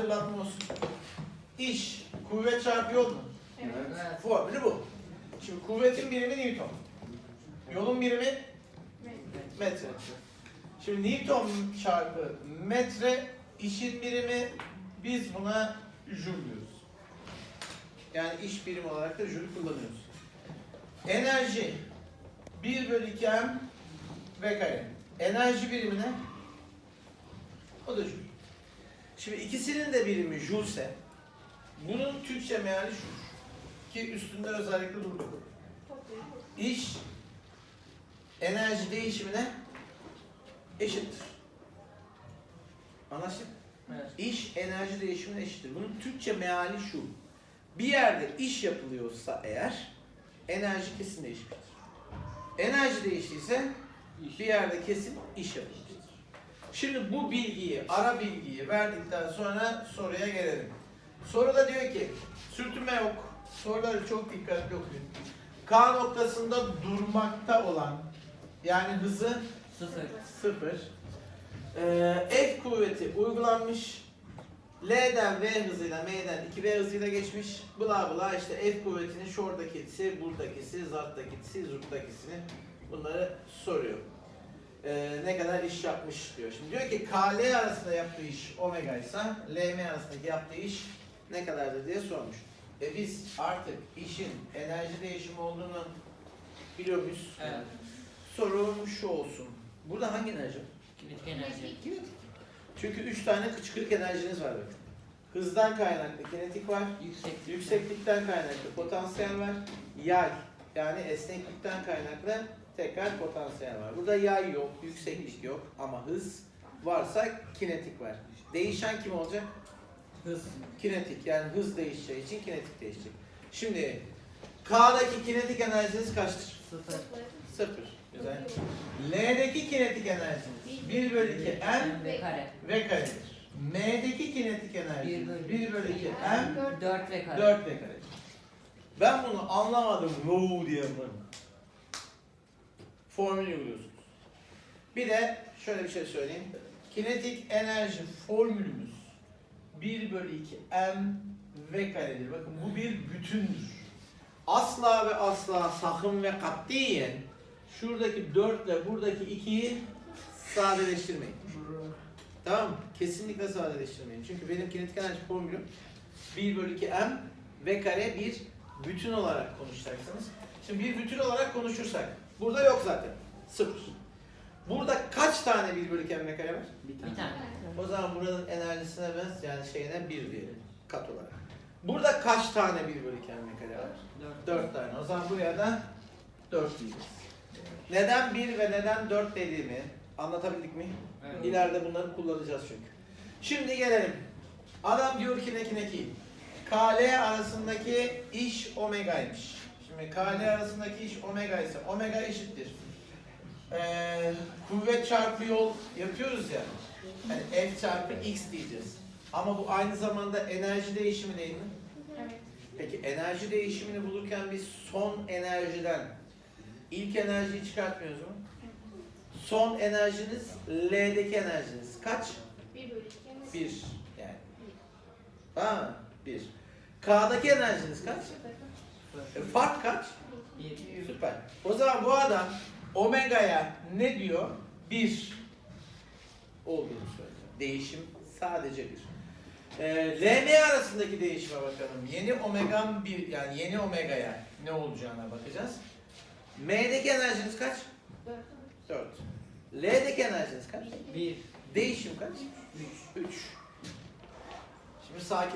hatırlatma olsun. İş, kuvvet çarpı yol mu? Evet. Formülü bu. Şimdi kuvvetin birimi Newton. Yolun birimi metre. Şimdi Newton çarpı metre işin birimi biz buna joule diyoruz. Yani iş birimi olarak da joule kullanıyoruz. Enerji 1 bölü 2 m v kare. Enerji birimi ne? O da joule. Şimdi ikisinin de birimi joule ise bunun Türkçe meali şu. Ki üstünde özellikle durduk. İş enerji değişimine eşittir. Anlaştık? Evet. İş enerji değişimine eşittir. Bunun Türkçe meali şu. Bir yerde iş yapılıyorsa eğer enerji kesin değişmiştir. Enerji değiştiyse bir yerde kesin iş yapılmıştır. Şimdi bu bilgiyi, ara bilgiyi verdikten sonra soruya gelelim. Soruda diyor ki, sürtünme yok. Soruları çok dikkatli okuyun. K noktasında durmakta olan, yani hızı Sıfır. Sıfır. Ee, F kuvveti uygulanmış. L'den V hızıyla M'den 2V hızıyla geçmiş. Bla bla işte F kuvvetinin şuradakisi, buradakisi, zarttakisi, zurttakisini bunları soruyor. Ee, ne kadar iş yapmış diyor. Şimdi diyor ki KL arasında yaptığı iş omega ise LM arasındaki yaptığı iş ne kadardır diye sormuş. E biz artık işin enerji değişimi olduğunu biliyor muyuz? Evet. Sorum şu olsun. Burada hangi enerji? Kinetik enerji. Çünkü üç tane kıçkırık enerjiniz var bakın. Hızdan kaynaklı kinetik var. Yüksek. Yükseklikten kaynaklı potansiyel var. Yay yani esneklikten kaynaklı tekrar potansiyel var. Burada yay yok, yükseklik yok ama hız varsa kinetik var. Değişen kim olacak? Hız. Kinetik yani hız değişeceği için kinetik değişecek. Şimdi K'daki kinetik enerjiniz kaçtır? Sıfır. Sıfır. Güzel. L'deki kinetik enerjiniz 1 bölü 2 m V kare. v karedir. M'deki kinetik enerji 1 Bir bölü, bölü 2 iki m 4 V kare. 4 v karedir. Ben bunu anlamadım. No diye yaparım. Formülü uyguluyorsunuz. Bir de şöyle bir şey söyleyeyim. Kinetik enerji formülümüz 1 bölü 2 m v karedir. Bakın bu bir bütündür. Asla ve asla sakın ve katiyen şuradaki 4 ile buradaki 2'yi sadeleştirmeyin. Tamam mı? Kesinlikle sadeleştirmeyin. Çünkü benim kinetik enerji formülüm 1 bölü 2 m v kare bir bütün olarak konuşacaksınız. Şimdi bir bütün olarak konuşursak burada yok zaten. Sıfır. Burada kaç tane 1 bölü 2 m v kare var? Bir tane. O zaman buranın enerjisine ben yani şeyine 1 diyelim kat olarak. Burada kaç tane 1 bölü 2 m v kare var? 4. 4 tane. O zaman buraya da 4 diyeceğiz. Neden 1 ve neden 4 dediğimi anlatabildik mi? Evet. İleride bunları kullanacağız çünkü. Şimdi gelelim. Adam diyor ki ne ki ne ki. KL arasındaki iş omegaymış. Şimdi KL arasındaki iş omega ise omega eşittir. Ee, kuvvet çarpı yol yapıyoruz ya. Yani F çarpı X diyeceğiz. Ama bu aynı zamanda enerji değişimi değil mi? Peki enerji değişimini bulurken biz son enerjiden ilk enerjiyi çıkartmıyoruz mu? Son enerjiniz L'deki enerjiniz kaç? 1 yani. Tamam mı? 1. K'daki enerjiniz kaç? E, fark kaç? 1. Süper. O zaman bu adam omega'ya ne diyor? 1 olduğunu söylüyor. Değişim sadece 1. Ee, LM arasındaki değişime bakalım. Yeni omega 1 yani yeni omega'ya ne olacağına bakacağız. M'deki enerjiniz kaç? 4. L'deki enerjiniz kaç? 1. Değişim kaç? 3. Şimdi sakin